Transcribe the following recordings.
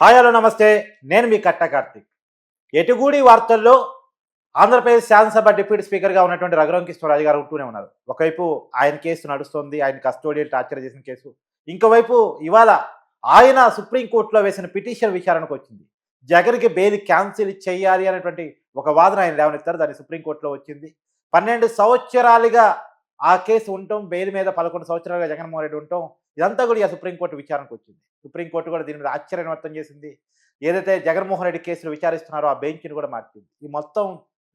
Hi hello నమస్తే. నేను మీ కట్ట కార్తిక్. ఎటుగూడి వార్తల్లో ఆంధ్రప్రదేశ్ శాసనసభ డిప్యూటీ స్పీకర్గా ఉన్నటువంటి రఘురాం కృష్ణరాజు గారు ఉంటూనే ఉన్నారు. ఒకవైపు ఆయన కేసు నడుస్తోంది ఆయన కస్టోడియల్ టార్చర్ చేసిన కేసు. ఇంకోవైపు ఇవాళ ఆయన సుప్రీంకోర్టులో వేసిన పిటిషన్ విచారణకు వచ్చింది. జగన్కి బెయిల్ క్యాన్సిల్ చేయాలి అనేటువంటి ఒక వాదన ఆయన లేవనెత్తారు. దాన్ని సుప్రీంకోర్టులో వచ్చింది. పన్నెండు సంవత్సరాలుగా ఆ కేసు ఉండటం బెయిల్ మీద పదకొండు సంవత్సరాలుగా జగన్మోహన్ రెడ్డి ఉండటం ఇదంతా కూడా ఇక సుప్రీంకోర్టు విచారణకు వచ్చింది. సుప్రీంకోర్టు కూడా దీని మీద ఆశ్చర్యం వ్యక్తం చేసింది. ఏదైతే జగన్మోహన్ రెడ్డి కేసులు విచారిస్తున్నారో ఆ బెంచ్ని కూడా మార్చింది. ఈ మొత్తం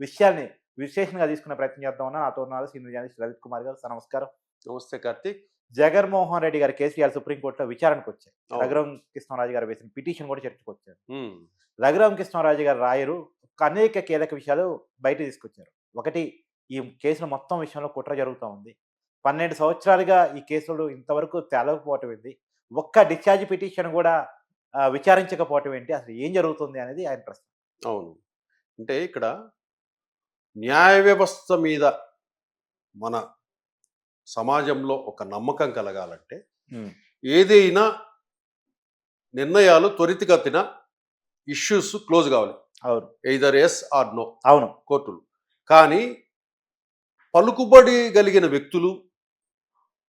విషయాన్ని విశ్లేషణగా తీసుకునే ప్రయత్నం చేద్దామన్నా నాతో ఉన్నారు సీనియర్ జర్నలిస్ట్ రవిత్ కుమార్ గారు నమస్కారం. నమస్తే కార్తీక్. జగన్మోహన్ రెడ్డి గారి కేసు ఇవాళ సుప్రీంకోర్టులో విచారణకు వచ్చాయి. రఘురాం కృష్ణరాజు గారు వేసిన పిటిషన్ కూడా చర్చకు వచ్చారు. రఘురాం కృష్ణరాజు గారు రాయరు. అనేక కీలక విషయాలు బయట తీసుకొచ్చారు. ఒకటి ఈ కేసుల మొత్తం విషయంలో కుట్ర జరుగుతూ ఉంది. పన్నెండు సంవత్సరాలుగా ఈ కేసులు ఇంతవరకు తేలకపోవటం ఏంటి? ఒక్క డిశ్చార్జ్ పిటిషన్ కూడా విచారించకపోవటం ఏంటి? అసలు ఏం జరుగుతుంది అనేది ఆయన ప్రశ్న. అవును. అంటే ఇక్కడ న్యాయ వ్యవస్థ మీద మన సమాజంలో ఒక నమ్మకం కలగాలంటే ఏదైనా నిర్ణయాలు త్వరితగతిన ఇష్యూస్ క్లోజ్ కావాలి. అవును. ఎయిదర్ ఎస్ ఆర్ నో అవును. కోర్టులు. కానీ పలుకుబడి కలిగిన వ్యక్తులు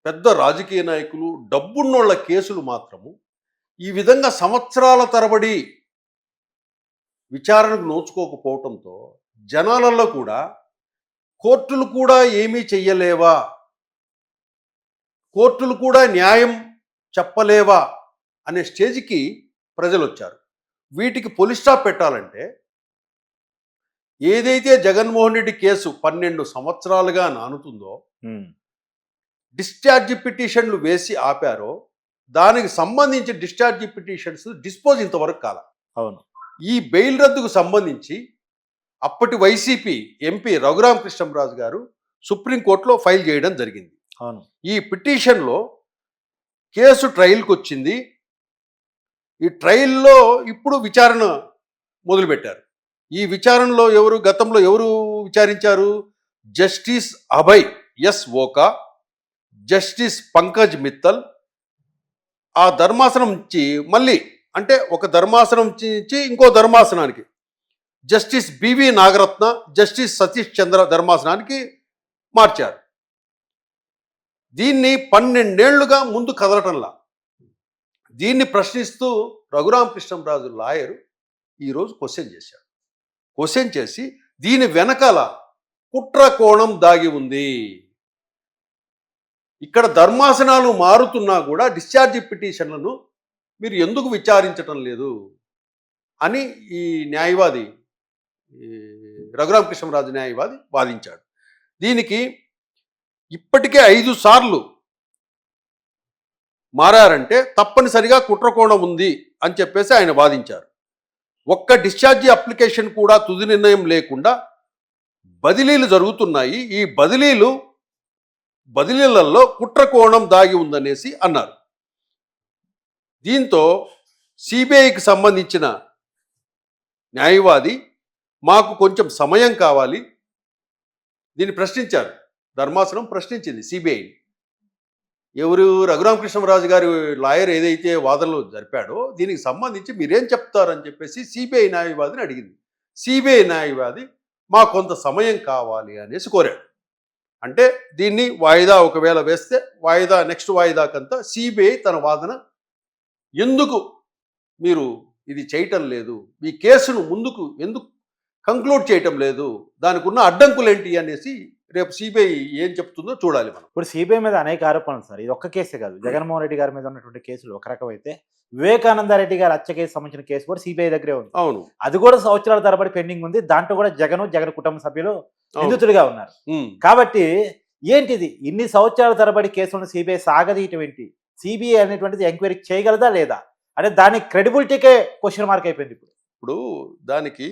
పెద్ద రాజకీయ నాయకులు డబ్బున్నోళ్ళ కేసులు మాత్రము ఈ విధంగా సంవత్సరాల తరబడి విచారణకు నోచుకోకపోవటంతో జనాలలో కూడా కోర్టులు కూడా ఏమీ చెయ్యలేవా? కోర్టులు కూడా న్యాయం చెప్పలేవా? అనే స్టేజ్కి ప్రజలు వచ్చారు వీటికి పోలీస్ స్టాప్ పెట్టాలంటే ఏదైతే జగన్మోహన్ రెడ్డి కేసు పన్నెండు సంవత్సరాలుగా నానుతుందో డిశ్చార్జ్ పిటిషన్లు వేసి ఆపారో దానికి సంబంధించి డిశ్చార్జ్ పిటిషన్స్ డిస్పోజ్ ఇంతవరకు కాల. అవును. ఈ బెయిల్ రద్దుకు సంబంధించి అప్పటి వైసీపీ ఎంపీ రఘురామ కృష్ణంరాజు గారు సుప్రీంకోర్టులో ఫైల్ చేయడం జరిగింది. అవును. ఈ పిటిషన్లో కేసు ట్రయల్కి వచ్చింది ఈ ట్రయల్లో ఇప్పుడు విచారణ మొదలుపెట్టారు. ఈ విచారణలో ఎవరు గతంలో ఎవరు విచారించారు? Justice Abhay S Oka justice Pankaj Mithal ఆ ధర్మాసనం నుంచి మళ్ళీ అంటే ఒక ధర్మాసనం నుంచి ఇంకో ధర్మాసనానికి Justice B V Nagarathna Justice Satish Chandra ధర్మాసనానికి మార్చారు. దీన్ని పన్నెండేళ్ళుగా ముందు కదలటంలా. దీన్ని ప్రశ్నిస్తూ రఘురామకృష్ణంరాజు లాయరు ఈరోజు క్వశ్చన్ చేశాడు క్వశ్చన్ చేసి దీని వెనకాల కుట్ర కోణం దాగి ఉంది. ఇక్కడ ధర్మాసనాలు మారుతున్నా కూడా డిశ్చార్జ్ పిటిషన్లను మీరు ఎందుకు విచారించటం లేదు? అని ఈ న్యాయవాది ఈ రఘురామకృష్ణరాజు న్యాయవాది వాదించాడు. దీనికి ఇప్పటికే ఐదు సార్లు మారారంటే తప్పనిసరిగా కుట్రకోణం ఉంది అని చెప్పేసి ఆయన వాదించారు. ఒక్క డిశ్చార్జి అప్లికేషన్ కూడా తుది నిర్ణయం లేకుండా బదిలీలు జరుగుతున్నాయి. ఈ బదిలీలు బదిలీలలో కుట్రకోణం దాగి ఉందనేసి అన్నారు. దీంతో సిబిఐకి సంబంధించిన న్యాయవాది మాకు కొంచెం సమయం కావాలి. దీన్ని ప్రశ్నించారు. ధర్మాసనం ప్రశ్నించింది సిబిఐ. ఎవరు రఘురామకృష్ణరాజు గారి లాయర్ ఏదైతే వాదనలు జరిపాడో దీనికి సంబంధించి మీరేం చెప్తారని చెప్పేసి సిబిఐ న్యాయవాదిని అడిగింది. సిబిఐ న్యాయవాది మా కొంత సమయం కావాలి అనేసి కోరాడు. అంటే దీన్ని వాయిదా ఒకవేళ వేస్తే వాయిదా నెక్స్ట్ వాయిదాకంతా సిబిఐ తన వాదన ఎందుకు మీరు ఇది చేయటం లేదు? మీ కేసును ముందుకు ఎందుకు కంక్లూడ్ చేయటం లేదు? దానికి ఉన్న అడ్డంకులు ఏంటి అనేసి రేపు సిబిఐ ఏం చెప్తుందో చూడాలి మనం. ఇప్పుడు సిబిఐ మీద అనేక ఆరోపణలు సార్. ఇది ఒక్క కేసే కాదు. జగన్మోహన్ రెడ్డి గారి మీద ఉన్నటువంటి కేసులు ఒక రకమైతే వివేకానంద రెడ్డి గారి హత్య కేసు సంబంధించిన కేసు కూడా సిబిఐ దగ్గరే ఉంది. అవును. అది కూడా సంవత్సరాల తరబడి పెండింగ్ ఉంది. దాంట్లో కూడా జగన్ జగన్ కుటుంబ సభ్యులు అవును. నిందితులుగా ఉన్నారు. ఉమ్. కాబట్టి ఏంటిది? ఇన్ని సంవత్సరాల తరబడి కేసులను సిబిఐ సాగదీయటం ఏంటి? సిబిఐ అనేటువంటిది ఎంక్వైరీ చేయగలదా లేదా? అంటే దాని క్రెడిబిలిటీకే క్వశ్చన్ మార్క్ అయిపోయింది ఇప్పుడు. ఇప్పుడు దానికి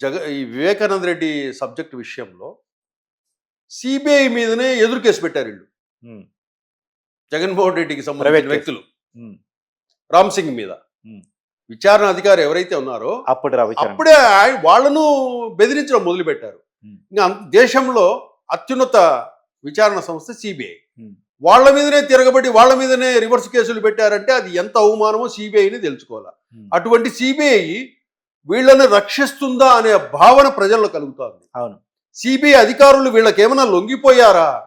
జగ ఈ వివేకానంద రెడ్డి సబ్జెక్ట్ విషయంలో సిబిఐ మీదనే ఎదురు కేసు పెట్టారు వీళ్ళు జగన్మోహన్ రెడ్డికి సంబంధించిన. వ్యక్తులు. రామ్ సింగ్ మీద. విచారణ అధికారి ఎవరైతే ఉన్నారో అప్పుడు. అప్పుడే వాళ్ళను బెదిరించడం మొదలుపెట్టారు. ఇంకా దేశంలో అత్యున్నత విచారణ సంస్థ సిబిఐ. వాళ్ళ మీదనే తిరగబడి వాళ్ళ మీదనే రివర్స్ కేసులు పెట్టారంటే అది ఎంత అవమానమో సిబిఐని తెలుసుకోవాలి. అటువంటి సిబిఐ వీళ్ళని రక్షిస్తుందా అనే భావన ప్రజల్లో కలుగుతోంది. అవును. సిబిఐ అధికారులు వీళ్ళకి ఏమైనా లొంగిపోయారా.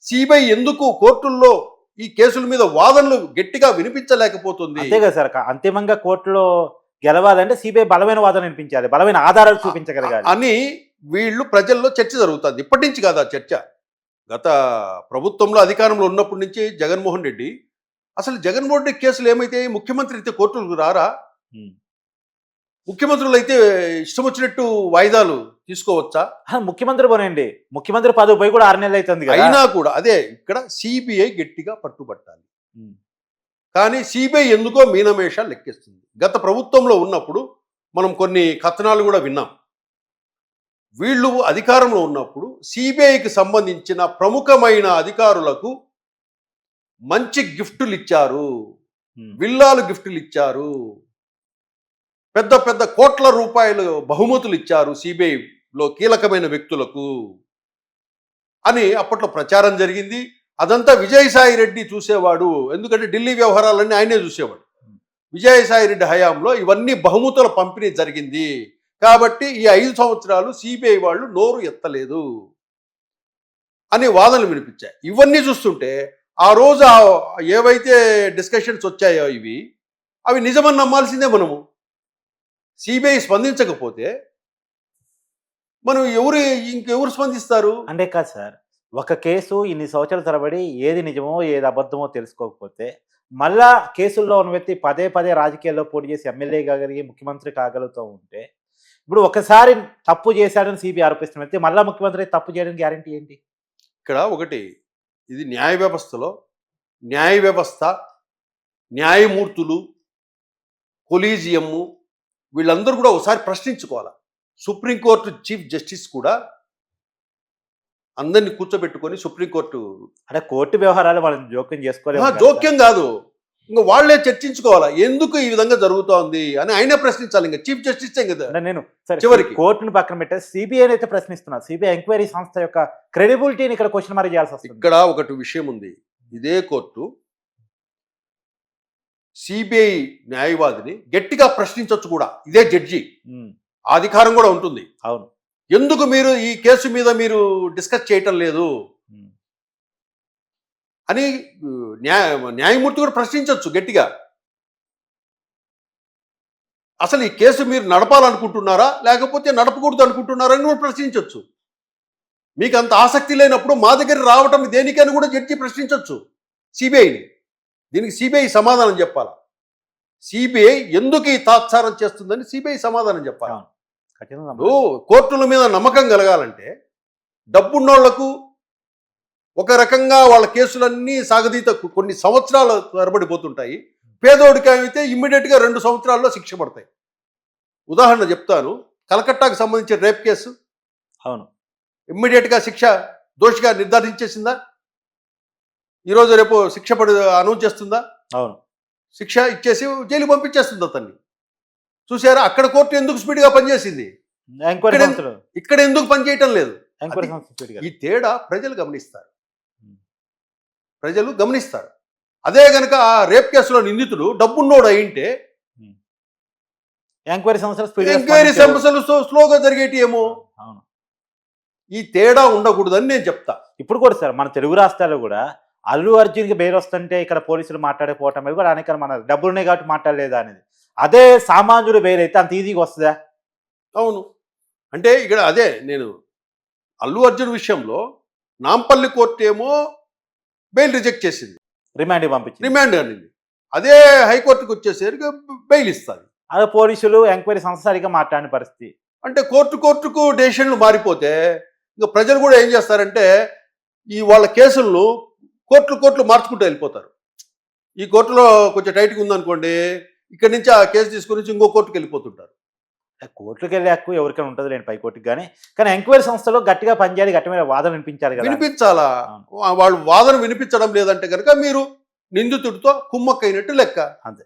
సిబిఐ ఎందుకు కోర్టుల్లో ఈ కేసుల మీద వాదనలు గట్టిగా వినిపించలేకపోతుంది? అంతే కదా సార్ అంతిమంగా కోర్టులో గెలవాలంటే సిబిఐ బలమైన వాదన వినిపించాలి బలమైన ఆధారాలు చూపించగలగాలి. అని వీళ్ళు ప్రజల్లో చర్చ జరుగుతుంది. ఇప్పటి నుంచి కాదు ఆ చర్చ. గత ప్రభుత్వంలో అధికారంలో ఉన్నప్పటి నుంచి జగన్మోహన్ రెడ్డి అసలు జగన్మోహన్ రెడ్డి కేసులు ఏమైతే ముఖ్యమంత్రి అయితే కోర్టులకు రారా. ముఖ్యమంత్రులు అయితే ఇష్టం వచ్చినట్టు వాయిదాలు తీసుకోవచ్చా? ముఖ్యమంత్రి పోనండి. ముఖ్యమంత్రి పదవి పోయి కూడా ఆరు నెలలు అవుతుంది అయినా కూడా అదే ఇక్కడ సిబిఐ గట్టిగా పట్టుబట్టాలి. కానీ సిబిఐ ఎందుకో మీనమేషాలు లెక్కిస్తుంది. గత ప్రభుత్వంలో ఉన్నప్పుడు మనం కొన్ని కథనాలు కూడా విన్నాం. వీళ్ళు అధికారంలో ఉన్నప్పుడు సిబిఐకి సంబంధించిన ప్రముఖమైన అధికారులకు మంచి గిఫ్టులు ఇచ్చారు. విల్లాలు గిఫ్టులు ఇచ్చారు. పెద్ద పెద్ద కోట్ల రూపాయలు బహుమతులు ఇచ్చారు సిబిఐలో కీలకమైన వ్యక్తులకు అని అప్పట్లో ప్రచారం జరిగింది. అదంతా విజయసాయి రెడ్డి చూసేవాడు. ఎందుకంటే ఢిల్లీ వ్యవహారాలన్నీ ఆయనే చూసేవాడు. విజయసాయి రెడ్డి హయాంలో ఇవన్నీ బహుమతుల పంపిణీ జరిగింది. కాబట్టి ఈ ఐదు సంవత్సరాలు సిబిఐ వాళ్ళు నోరు ఎత్తలేదు అని వాదనలు వినిపించాయి. ఇవన్నీ చూస్తుంటే ఆ రోజు ఏవైతే డిస్కషన్స్ వచ్చాయో ఇవి అవి నిజమని నమ్మాల్సిందే మనము. సిబిఐ స్పందించకపోతే మనం ఎవరు ఇంకెవరు స్పందిస్తారు? అంటే కాదు సార్ ఒక కేసు ఇన్ని సంవత్సరాల తరబడి ఏది నిజమో ఏది అబద్ధమో తెలుసుకోకపోతే మళ్ళా కేసుల్లో ఉన్న వ్యక్తి పదే పదే రాజకీయాల్లో పోటీ చేసి ఎమ్మెల్యే కాగలిగి ముఖ్యమంత్రి కాగలుగుతూ ఉంటే ఇప్పుడు ఒకసారి తప్పు చేశాడని సిబిఐ ఆరోపిస్తున్న వ్యక్తి మళ్ళా ముఖ్యమంత్రి తప్పు చేయడానికి గ్యారంటీ ఏంటి? ఇక్కడ ఒకటి ఇది న్యాయ వ్యవస్థలో న్యాయ వ్యవస్థ న్యాయమూర్తులు కొలీజియము వీళ్ళందరూ కూడా ఒకసారి ప్రశ్నించుకోవాలి? సుప్రీంకోర్టు చీఫ్ జస్టిస్ కూడా అందరినీ కూర్చోబెట్టుకొని సుప్రీంకోర్టు అంటే కోర్టు వ్యవహారాలు మనం జోక్యం కదా. జోక్యం కాదు. ఇంకా వాళ్ళే చర్చించుకోవాలా? ఎందుకు ఈ విధంగా జరుగుతోంది అని ఆయనే ప్రశ్నించాలి ఇంకా. చీఫ్ జస్టిస్ కదా. నేను సరే చివరికి. కోర్టును పక్కన పెట్టే సిబిఐని అయితే ప్రశ్నిస్తున్నా. సిబిఐ ఎంక్వైరీ సంస్థ యొక్క క్రెడిబిలిటీని ఇక్కడ క్వశ్చన్ మార్క్ చేయాల్సి వస్తుంది. ఇక్కడ ఒకటి విషయం ఉంది. ఇదే కోర్టు సిబిఐ న్యాయవాదిని గట్టిగా ప్రశ్నించవచ్చు కూడా. ఇదే జడ్జి. ఆ అధికారం కూడా ఉంటుంది. అవును. ఎందుకు మీరు ఈ కేసు మీద మీరు డిస్కస్ చేయటం లేదు? అని న్యాయ న్యాయమూర్తి కూడా ప్రశ్నించవచ్చు గట్టిగా. అసలు ఈ కేసు మీరు నడపాలనుకుంటున్నారా? లేకపోతే నడపకూడదు అనుకుంటున్నారా అని కూడా ప్రశ్నించవచ్చు మీకు అంత ఆసక్తి లేనప్పుడు మా దగ్గర రావటం దేనికని కూడా జడ్జి ప్రశ్నించవచ్చు సిబిఐని దీనికి సిబిఐ సమాధానం చెప్పాలా? సిబిఐ ఎందుకు ఈ తాత్సారం చేస్తుందని సిబిఐ సమాధానం చెప్పాలి? కోర్టుల మీద నమ్మకం కలగాలంటే డబ్బున్నోళ్ళకు ఒక రకంగా వాళ్ళ కేసులన్నీ సాగదీత కొన్ని సంవత్సరాలు తరబడిపోతుంటాయి పేదోడికి అయితే ఇమ్మీడియట్గా రెండు సంవత్సరాల్లో శిక్ష పడతాయి. ఉదాహరణ చెప్తాను. కలకట్టాకు సంబంధించిన రేప్ కేసు. అవును. ఇమ్మీడియట్గా శిక్ష దోషిగా నిర్ధారించేసిందా? ఈరోజు రేపు శిక్ష పడి అనౌన్స్ చేస్తుందా? అవును. శిక్ష ఇచ్చేసి జైలు పంపించేస్తుంది అతన్ని చూసారా అక్కడ కోర్టు ఎందుకు స్పీడ్గా పనిచేసింది? ఎంక్వైరీ ఇక్కడ- సంస్థలు. ఎందుకు పనిచేయటం లేదు. ఈ తేడా ప్రజలు గమనిస్తారు. ప్రజలు గమనిస్తారు. అదే గనక ఆ రేప్ కేసులో నిందితుడు డబ్బున్నోడు అయింటే ఎంక్వైరీ సంస్థలు ఎంక్వైరీ స్పందించారు. సమస్యలు సో- స్లోగా జరిగేటి ఏమో? అవును. ఈ తేడా ఉండకూడదని నేను చెప్తా. ఇప్పుడు కూడా సార్ మన తెలుగు రాష్ట్రాల్లో కూడా అల్లు అర్జున్కి బెయిల్ వస్తుంటే ఇక్కడ పోలీసులు మాట్లాడకపోవటం మీద కూడా అనేక మన డబ్బులున్నాయి కాబట్టి మాట్లాడలేదా అనేది. అదే సామాన్యుడు బెయిల్ అయితే అంత ఈజీగా వస్తుందా? అవును. అంటే ఇక్కడ అదే నేను అల్లు అర్జున్ విషయంలో నాంపల్లి కోర్టు ఏమో బెయిల్ రిజెక్ట్ చేసింది. రిమాండ్ పంపించింది. రిమాండ్ అనింది. అదే హైకోర్టుకి వచ్చేసరికి బెయిల్ ఇస్తుంది. అదే పోలీసులు ఎంక్వైరీ సంస్థ సరిగా మాట్లాడిన పరిస్థితి. అంటే కోర్టు కోర్టుకు డెసిషన్లు మారిపోతే ఇంకా ప్రజలు కూడా ఏం చేస్తారంటే ఈ వాళ్ళ కేసులను కోర్టులు కోర్టులు మార్చుకుంటూ వెళ్ళిపోతారు. ఈ కోర్టులో కొంచెం టైట్గా ఉందనుకోండి ఇక్కడి నుంచి ఆ కేసు తీసుకుని ఇంకో కోర్టుకు వెళ్ళిపోతుంటారు. కోర్టులకు వెళ్ళే హక్కు ఎవరికైనా ఉంటుంది లేని పై కోర్టుకి కానీ కానీ ఎంక్వైరీ సంస్థలో గట్టిగా పనిచేయాలి గట్టిమైన వాదన వినిపించాలి కదా. వినిపించాలా? వాళ్ళు వాదన వినిపించడం లేదంటే కనుక మీరు నిందితుడితో కుమ్మక్కైనట్టు లెక్క. అంతే.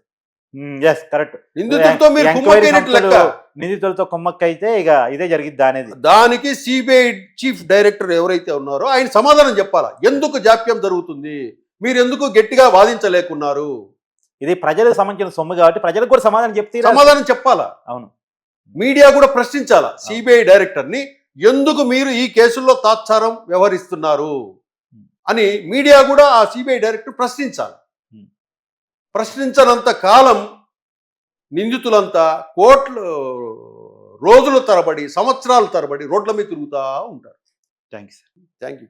ఎస్ కరెక్ట్ నిందితులతో మీరు కుమ్మక్కైనట్టు లెక్క. నిందితులతో కుమ్మక్కైతే ఇక ఇదే జరిగిద్దా అనేది. దానికి సిబిఐ చీఫ్ డైరెక్టర్ ఎవరైతే ఉన్నారో ఆయన సమాధానం చెప్పాలా? ఎందుకు జాప్యం జరుగుతుంది? మీరు ఎందుకు గట్టిగా వాదించలేకున్నారు? ఇది ప్రజలకు సంబంధించిన సొమ్ము కాబట్టి ప్రజలకు కూడా సమాధానం చెప్తే సమాధానం చెప్పాలా? అవును. మీడియా కూడా ప్రశ్నించాలా సిబిఐ డైరెక్టర్ని? ఎందుకు మీరు ఈ కేసుల్లో తాత్సారం వ్యవహరిస్తున్నారు? అని మీడియా కూడా ఆ సిబిఐ డైరెక్టర్ ప్రశ్నించాలి. ప్రశ్నించనంత కాలం నిందితులంతా కోట్లు రోజుల తరబడి సంవత్సరాల తరబడి రోడ్ల మీద తిరుగుతూ ఉంటారు. Thanks thank you